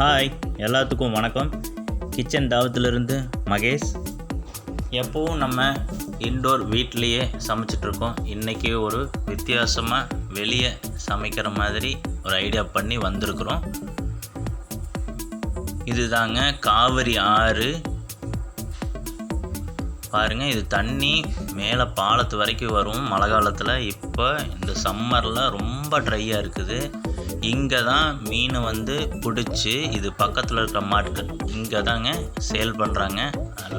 Hi எல்லாத்துக்கும் வணக்கம். Kitchen தாவத்திலிருந்து மகேஷ். எப்போவும் நம்ம இன்டோர் வீட்லேயே சமைச்சிட்ருக்கோம். இன்றைக்கி ஒரு வித்தியாசமாக வெளியே சமைக்கிற மாதிரி ஒரு ஐடியா பண்ணி வந்திருக்கிறோம். இதுதாங்க காவிரி ஆறு. பாருங்கள் இது தண்ணி மேலே பாலத்து வரைக்கும் வரும். மழை காலத்தில் இப்போ இந்த சம்மரில் ரொம்ப ட்ரையாக இருக்குது. இங்கே தான் மீனை வந்து பிடிச்சி இது பக்கத்தில் இருக்கிற மார்க்கெட் இங்கே தாங்க சேல் பண்ணுறாங்க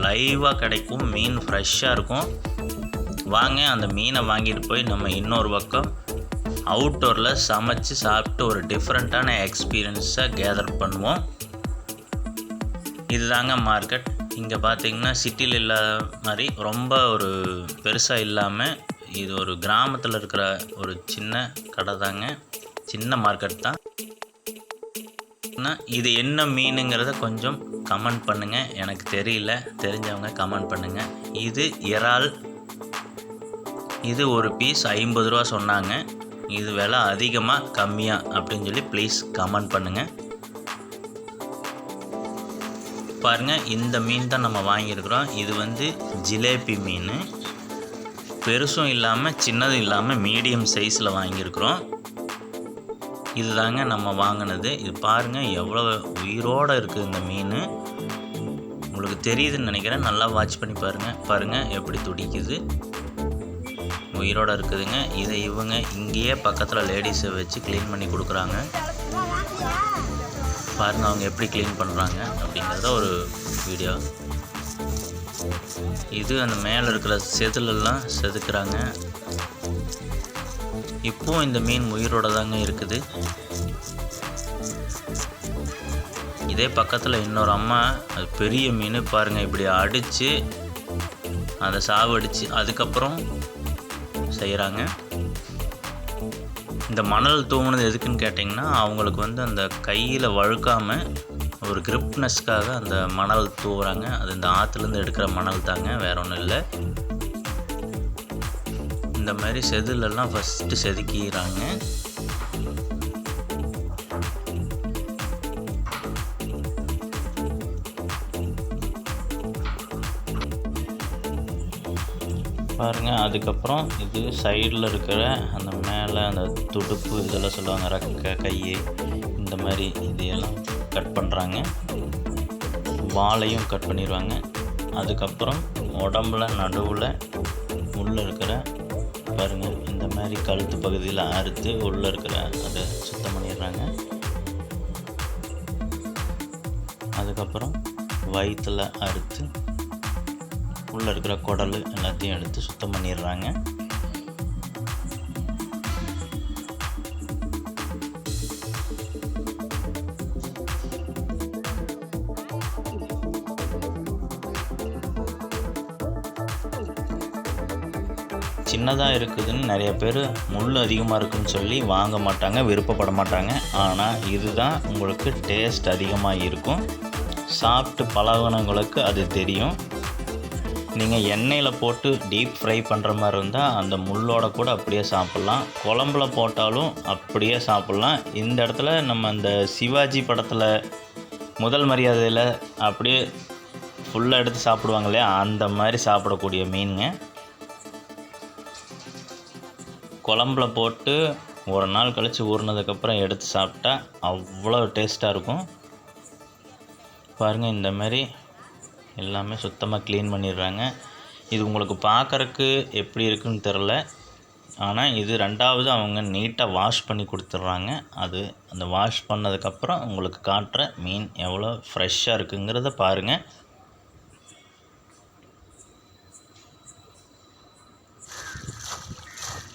லைவாக கிடைக்கும் மீன் ஃப்ரெஷ்ஷாக இருக்கும். வாங்க அந்த மீனை வாங்கிட்டு போய் நம்ம இன்னொரு பக்கம் அவுட்டோரில் சமைச்சு சாப்பிட்டு ஒரு டிஃப்ரெண்ட்டான எக்ஸ்பீரியன்ஸை கேதர் பண்ணுவோம். இதுதாங்க மார்க்கெட். இங்கே பார்த்திங்கன்னா சிட்டியில் இல்லாத மாதிரி ரொம்ப ஒரு பெருசாக இல்லாமல் இது ஒரு கிராமத்தில் இருக்கிற ஒரு சின்ன கடை தாங்க சின்ன மார்க்கெட் தான். இது என்ன மீனுங்கிறத கொஞ்சம் கமெண்ட் பண்ணுங்கள் எனக்கு தெரியல. தெரிஞ்சவங்க கமெண்ட் பண்ணுங்கள் இது இறால். இது ஒரு பீஸ் ஐம்பது ரூபா சொன்னாங்க. இது விலை அதிகமாக கம்மியாக அப்படின்னு சொல்லி ப்ளீஸ் கமெண்ட் பண்ணுங்கள் பாருங்கள் இந்த மீன் தான் நம்ம வாங்கியிருக்கிறோம். இது வந்து ஜிலேபி மீன். பெருசும் இல்லாமல் சின்னதும் இல்லாமல் மீடியம் சைஸில் வாங்கியிருக்கிறோம். இதுதாங்க நம்ம வாங்கினது. இது பாருங்கள் எவ்வளோ உயிரோடு இருக்குது இந்த மீன். உங்களுக்கு தெரியுதுன்னு நினைக்கிறேன். நல்லா வாட்ச் பண்ணி பாருங்கள் பாருங்கள் எப்படி துடிக்குது. உயிரோடு இருக்குதுங்க. இதை இவங்க இங்கேயே பக்கத்தில் லேடிஸை வச்சு க்ளீன் பண்ணி கொடுக்குறாங்க. பாருங்கள் அவங்க எப்படி க்ளீன் பண்ணுறாங்க அப்படிங்கிறத ஒரு வீடியோ இது அந்த மேலே இருக்கிற செதிலெல்லாம் செதுக்குறாங்க. இப்போவும் இந்த மீன் உயிரோட தாங்க இருக்குது. இதே பக்கத்தில் இன்னொரு அம்மா அது பெரிய மீன் பாருங்கள் இப்படி அடித்து அதை சாவடித்து அதுக்கப்புறம் செய்கிறாங்க இந்த மணல் தூங்கினது எதுக்குன்னு கேட்டிங்கன்னா அவங்களுக்கு வந்து அந்த கையில் வழுக்காமல் ஒரு கிரிப்னஸ்க்காக அந்த மணல் தூவுறாங்க. அது இந்த ஆற்றுலேருந்து எடுக்கிற மணல் தாங்க வேற ஒன்றும் இல்லை. இந்த மாதிரி செதிலெல்லாம் ஃபஸ்ட்டு செதுக்கிறாங்க பாருங்கள் அதுக்கப்புறம் இது சைடில் இருக்கிற அந்த மேலே அந்த துடுப்பு இதெல்லாம் சொல்லுவாங்க ரக்க கை இந்த மாதிரி இதையெல்லாம் கட் பண்ணுறாங்க வாழையும் கட் பண்ணிடுவாங்க. அதுக்கப்புறம் உடம்புல நடுவில் உள்ளே இருக்கிற பாருங்கள் இந்த மாதிரி கழுத்து பகுதியில் அறுத்து உள்ளே இருக்கிற அதை சுத்தம் பண்ணிடுறாங்க. அதுக்கப்புறம் வயிற்றில் அறுத்து உள்ளே இருக்கிற குடல் எல்லாத்தையும் எடுத்து சுத்தம் பண்ணிடுறாங்க. சின்னதாக இருக்குதுன்னு நிறைய பேர் முள் அதிகமாக இருக்குன்னு சொல்லி வாங்க மாட்டாங்க விருப்பப்பட மாட்டாங்க. ஆனால் இதுதான் உங்களுக்கு டேஸ்ட் அதிகமாக இருக்கும். சாப்பிட்டு பழகினவங்களுக்கு அது தெரியும். நீங்கள் எண்ணெயில் போட்டு டீப் ஃப்ரை பண்ணுற மாதிரி இருந்தால் அந்த முள்ளோட கூட அப்படியே சாப்பிட்லாம். குழம்புல போட்டாலும் அப்படியே சாப்பிட்லாம். இந்த இடத்துல நம்ம அந்த சிவாஜி படத்தில் முதல் மரியாதையில் அப்படியே ஃபுல்லாக எடுத்து சாப்பிடுவாங்க இல்லையா? அந்த மாதிரி சாப்பிடக்கூடிய மீனுங்க. குழம்புல போட்டு ஒரு நாள் கழித்து ஊறினதுக்கப்புறம் எடுத்து சாப்பிட்டா அவ்வளோ டேஸ்ட்டாக இருக்கும். பாருங்கள் இந்தமாரி எல்லாமே சுத்தமாக க்ளீன் பண்ணிடுறாங்க. இது உங்களுக்கு பார்க்குறக்கு எப்படி இருக்குன்னு தெரில ஆனால் இது ரெண்டாவது அவங்க நீட்டாக வாஷ் பண்ணி கொடுத்துட்றாங்க. அது அந்த வாஷ் பண்ணதுக்கப்புறம் உங்களுக்கு காட்டுற மீன் எவ்வளோ ஃப்ரெஷ்ஷாக இருக்குங்கிறத பாருங்கள்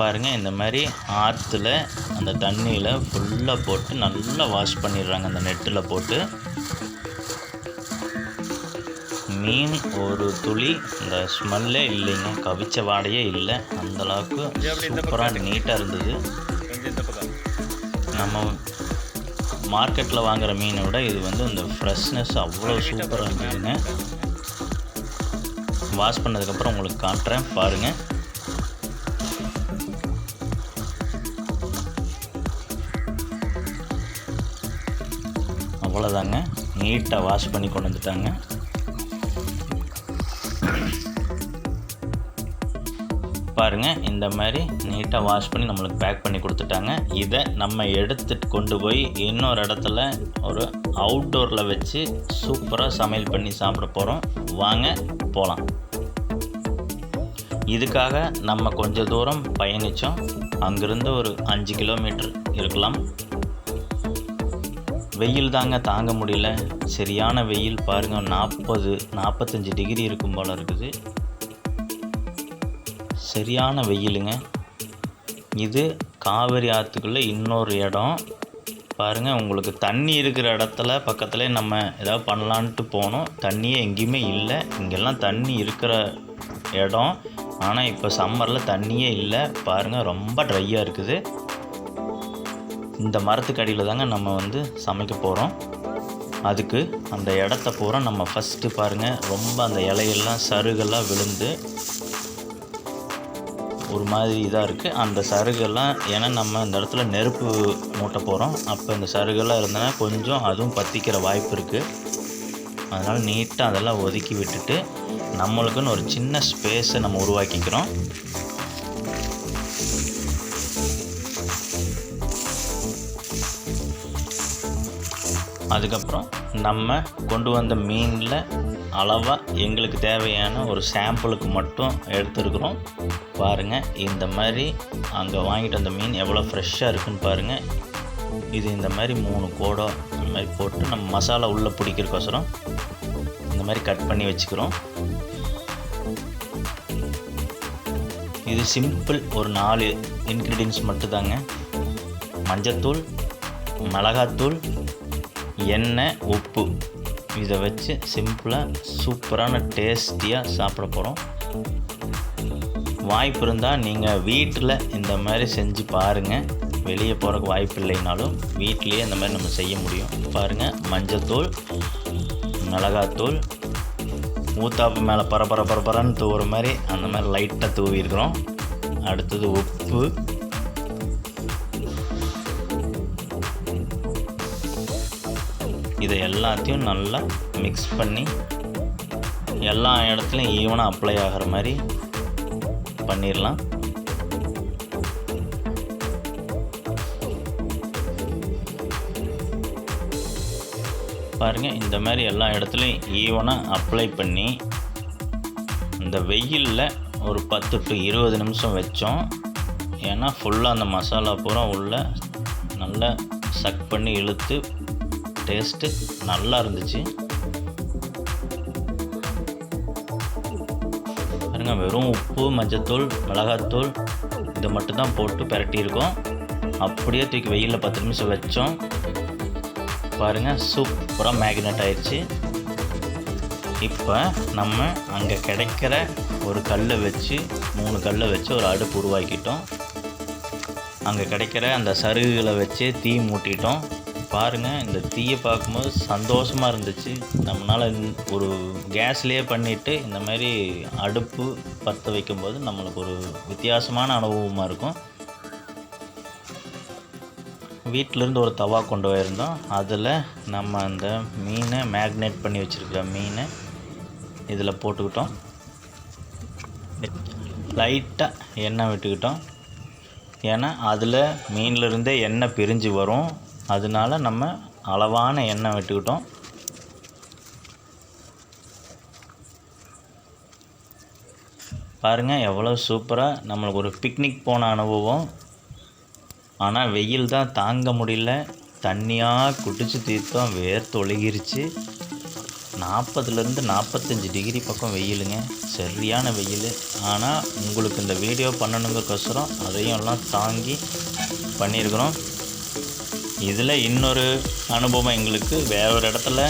பாருங்கள் இந்த மாதிரி ஆற்றுல அந்த தண்ணியில் ஃபுல்லாக போட்டு நல்லா வாஷ் பண்ணிடுறாங்க அந்த நெட்டில் போட்டு. மீன் ஒரு துளி இந்த ஸ்மெல்லே இல்லைங்க கவிச்ச வாடையே இல்லை அந்தளவுக்கு சூப்பராக நீட்டாக இருந்தது. நம்ம மார்க்கெட்டில் வாங்குகிற மீனை விட இது வந்து இந்த ஃப்ரெஷ்னஸ் அவ்வளோ சூப்பராக இருந்ததுங்க. வாஷ் பண்ணதுக்கப்புறம் உங்களுக்கு காட்டுறேன் பாருங்கள் அவ்வளோதாங்க நீட்டாக வாஷ் பண்ணி கொண்டு வந்துட்டாங்க. பாருங்கள் இந்த மாதிரி நீட்டாக வாஷ் பண்ணி நம்மளுக்கு பேக் பண்ணி கொடுத்துட்டாங்க. இதை நம்ம எடுத்துட்டு கொண்டு போய் இன்னொரு இடத்துல ஒரு அவுட்டோரில் வச்சு சூப்பராக சமையல் பண்ணி சாப்பிட போகிறோம் வாங்க போகலாம் இதுக்காக நம்ம கொஞ்ச தூரம் பயணித்தோம் அங்கேருந்து ஒரு அஞ்சு கிலோமீட்டர் இருக்கலாம். வெயில் தாங்க தாங்க முடியல. சரியான வெயில் பாருங்கள் நாற்பது நாற்பத்தஞ்சு டிகிரி இருக்கும் போல் இருக்குது. சரியான வெயிலுங்க. இது காவிரி ஆற்றுக்குள்ளே இன்னொரு இடம். பாருங்கள் உங்களுக்கு தண்ணி இருக்கிற இடத்துல பக்கத்துல நம்ம ஏதாவது பண்ணலான்ட்டு போனோம். தண்ணியே எங்கேயுமே இல்லை. இங்கெல்லாம் தண்ணி இருக்கிற இடம். ஆனால் இப்போ சம்மரில் தண்ணியே இல்லை. பாருங்கள் ரொம்ப ட்ரையாக இருக்குது. இந்த மரத்துக்கு அடியில் தாங்க நம்ம வந்து சமைக்க போகிறோம் அதுக்கு அந்த இடத்த பூரா நம்ம ஃபஸ்ட்டு பாருங்கள் ரொம்ப அந்த இலையெல்லாம் சருகெல்லாம் விழுந்து ஒரு மாதிரி இதாக இருக்குது அந்த சருகெல்லாம் ஏன்னா நம்ம இந்த இடத்துல நெருப்பு மூட்ட போகிறோம் அப்போ இந்த சருகெல்லாம் இருந்தனா கொஞ்சம் அதுவும் பற்றிக்கிற வாய்ப்பு இருக்குது அதனால் நீட்டாக அதெல்லாம் ஒதுக்கி விட்டுட்டு நம்மளுக்குன்னு ஒரு சின்ன ஸ்பேஸை நம்ம உருவாக்கிக்கிறோம். அதுக்கப்புறம் நம்ம கொண்டு வந்த மீனில் அளவாக எங்களுக்கு தேவையான ஒரு சாம்பிளுக்கு மட்டும் எடுத்துருக்குறோம். பாருங்கள் இந்த மாதிரி அங்கே வாங்கிட்டு வந்த மீன் எவ்வளோ ஃப்ரெஷ்ஷாக இருக்குன்னு பாருங்கள் இது இந்த மாதிரி மூணு கோடோ இந்த மாதிரி போட்டு நம்ம மசாலா உள்ளே பிடிக்கிறக்கோசரம் இந்த மாதிரி கட் பண்ணி வச்சுக்கிறோம். இது சிம்பிள் ஒரு நாலு இன்க்ரீடியன்ஸ் மட்டும்தாங்க. மஞ்சத்தூள் மிளகாத்தூள் எண்ணெய் உப்பு. இதை வச்சு சிம்பிளாக சூப்பரான டேஸ்டியாக சாப்பிட போகிறோம் வாய்ப்பு இருந்தால் நீங்கள் வீட்டில் இந்த மாதிரி செஞ்சு பாருங்கள் வெளியே போகிறக்கு வாய்ப்பு இல்லைனாலும் வீட்லேயே இந்த மாதிரி நம்ம செய்ய முடியும். பாருங்கள் மஞ்சத்தூள் மிளகாத்தூள் ஊத்தாப்பு மேலே பரபர பரபரன்னு தூவுற மாதிரி அந்த மாதிரி லைட்டாக தூவிருக்கிறோம் அடுத்தது உப்பு. இதை எல்லாத்தையும் நல்லா மிக்ஸ் பண்ணி எல்லா இடத்துலையும் ஈவனாக அப்ளை ஆகிற மாதிரி பண்ணிடலாம். பாருங்கள் இந்த மாதிரி எல்லா இடத்துலையும் ஈவனாக அப்ளை பண்ணி இந்த வெயிலில் ஒரு பத்து டு இருபது நிமிஷம் வச்சோம். ஏன்னா ஃபுல்லாக அந்த மசாலா பூரா உள்ள நல்லா சக் பண்ணி இழுத்து டேஸ்ட்டு நல்லா இருந்துச்சு. பாருங்க வெறும் உப்பு மஞ்சத்தூள் மிளகாத்தூள் இதை மட்டும்தான் போட்டு பிரட்டியிருக்கோம். அப்படியே தூக்கி வெயிலில் பத்து நிமிஷம் வச்சோம். பாருங்கள் சூப்பராக மேக்னெட் ஆயிடுச்சு இப்போ நம்ம அங்கே கிடைக்கிற ஒரு கல்லை வச்சு மூணு கல்லை வச்சு ஒரு அடுப்பு உருவாக்கிட்டோம். அங்கே கிடைக்கிற அந்த சருகுகளை வச்சு தீ மூட்டிட்டோம். பாருங்கள் இந்த தீயை பார்க்கும்போது சந்தோஷமாக இருந்துச்சு. நம்மளால் ஒரு கேஸ்லேயே பண்ணிவிட்டு இந்த மாதிரி அடுப்பு பற்ற வைக்கும்போது நம்மளுக்கு ஒரு வித்தியாசமான அனுபவமாக இருக்கும். வீட்டிலேருந்து ஒரு தவா கொண்டு போயிருந்தோம். அதில் நம்ம அந்த மீனை மேக்னேட் பண்ணி வச்சுருக்கிற மீனை இதில் போட்டுக்கிட்டோம். லைட்டாக எண்ணெய் விட்டுக்கிட்டோம். ஏன்னா அதில் மீன்லேருந்தே எண்ணெய் பிரிஞ்சு வரும். அதனால நம்ம அளவான எண்ணெய் விட்டுக்கிட்டோம். பாருங்கள் எவ்வளோ சூப்பராக நம்மளுக்கு ஒரு பிக்னிக் போன அனுபவம். ஆனால் வெயில் தான் தாங்க முடியல. தண்ணியாக குடிச்சு தீர்த்தம் வேர்த்து ஒழுகிருச்சு நாற்பதுலேருந்து நாற்பத்தஞ்சு டிகிரி பக்கம் வெயிலுங்க. சரியான வெயில். ஆனால் உங்களுக்கு இந்த வீடியோ பண்ணணுங்கக்கொசரம் அதையும் எல்லாம் தாங்கி பண்ணியிருக்கிறோம். இதில் இன்னொரு அனுபவம் எங்களுக்கு. வேற ஒரு இடத்துல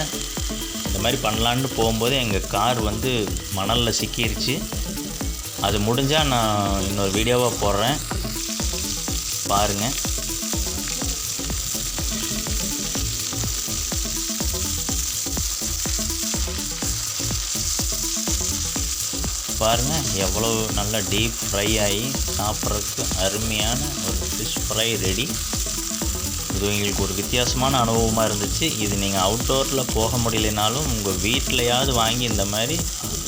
இந்த மாதிரி பண்ணலான்னு போகும்போது எங்கள் கார் வந்து மணலில் சிக்கிருச்சு. அது முடிஞ்சால் நான் இன்னொரு வீடியோவாக போடுறேன். பாருங்கள் பாருங்கள் எவ்வளோ நல்லா டீப் ஃப்ரை ஆகி சாப்பிட்றதுக்கு அருமையான ஒரு ஃபிஷ் ஃப்ரை ரெடி. அது எங்களுக்கு ஒரு வித்தியாசமான அனுபவமாக இருந்துச்சு. இது நீங்கள் அவுட்டோரில் போக முடியலனாலும் உங்கள் வீட்டிலையாவது வாங்கி இந்த மாதிரி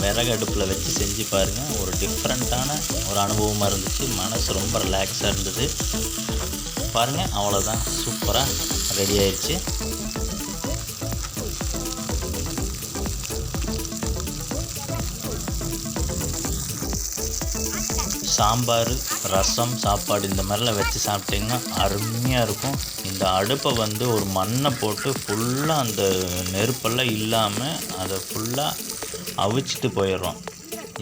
விறகு அடுப்பில் வச்சு செஞ்சு பாருங்கள் ஒரு டிஃப்ரெண்ட்டான ஒரு அனுபவமாக இருந்துச்சு. மனசு ரொம்ப ரிலாக்ஸாக இருந்தது. பாருங்கள் அவ்வளோதான் சூப்பராக ரெடி ஆயிடுச்சு சாம்பார் ரசம் சாப்பாடு இந்த மாதிரிலாம் வச்சு சாப்பிட்டிங்கன்னா அருமையாக இருக்கும். இந்த அடுப்பை வந்து ஒரு மண்ணை போட்டு ஃபுல்லாக அந்த நெருப்பெல்லாம் இல்லாமல் அதை ஃபுல்லாக அவிச்சிட்டு போயிடுறோம்.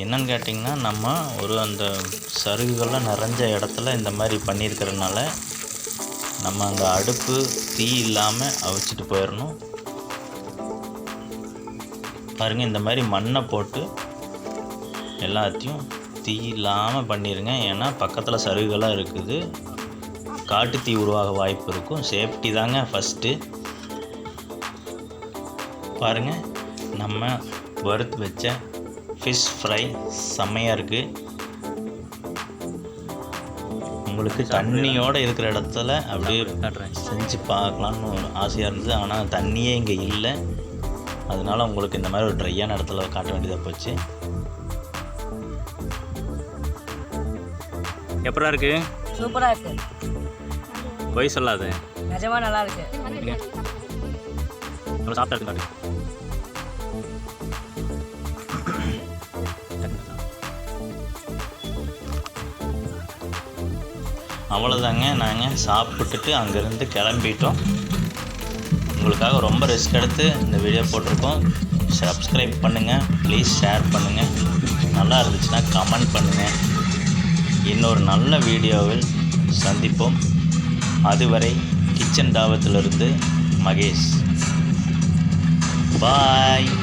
என்னன்னு கேட்டிங்கன்னா நம்ம ஒரு அந்த சருகுகள்லாம் நிறைஞ்ச இடத்துல இந்த மாதிரி பண்ணியிருக்கிறதுனால நம்ம அந்த அடுப்பு தீ இல்லாமல் அவிச்சிட்டு போயிடணும். பாருங்கள் இந்த மாதிரி மண்ணை போட்டு எல்லாத்தையும் தீ இல்லாமல் பண்ணிடுங்க ஏன்னா பக்கத்தில் சருகுகளாக இருக்குது. காட்டு தீ உருவாக வாய்ப்பு இருக்கும். சேஃப்டி தாங்க ஃபஸ்ட்டு பாருங்கள் நம்ம வறுத்து வச்ச ஃபிஷ் ஃப்ரை செம்மையாக இருக்குது உங்களுக்கு தண்ணியோடு இருக்கிற இடத்துல அப்படியே செஞ்சு பார்க்கலான்னு ஒரு ஆசையாக இருந்தது. ஆனால் தண்ணியே இங்கே இல்லை. அதனால உங்களுக்கு இந்த மாதிரி ஒரு ட்ரையான இடத்துல காட்ட வேண்டியதாக போச்சு. எப்படா இருக்கு? சூப்பரா இருக்கு. பொய் சொல்லாது. நிஜமா நல்லா இருக்கு. நம்ம சாப்பிட்டா காட்டு அவ்வளோதாங்க நாங்கள் சாப்பிட்டுட்டு அங்கேருந்து கிளம்பிட்டோம். உங்களுக்காக ரொம்ப ரிஸ்க் எடுத்து இந்த வீடியோ போட்டிருக்கோம். சப்ஸ்கிரைப் பண்ணுங்கள் ப்ளீஸ் ஷேர் பண்ணுங்கள் நல்லா இருந்துச்சுன்னா கமெண்ட் பண்ணுங்கள் இன்னொரு நல்ல வீடியோவில் சந்திப்போம். அதுவரை கிச்சன் தாவத்திலிருந்து மகேஷ். பாய்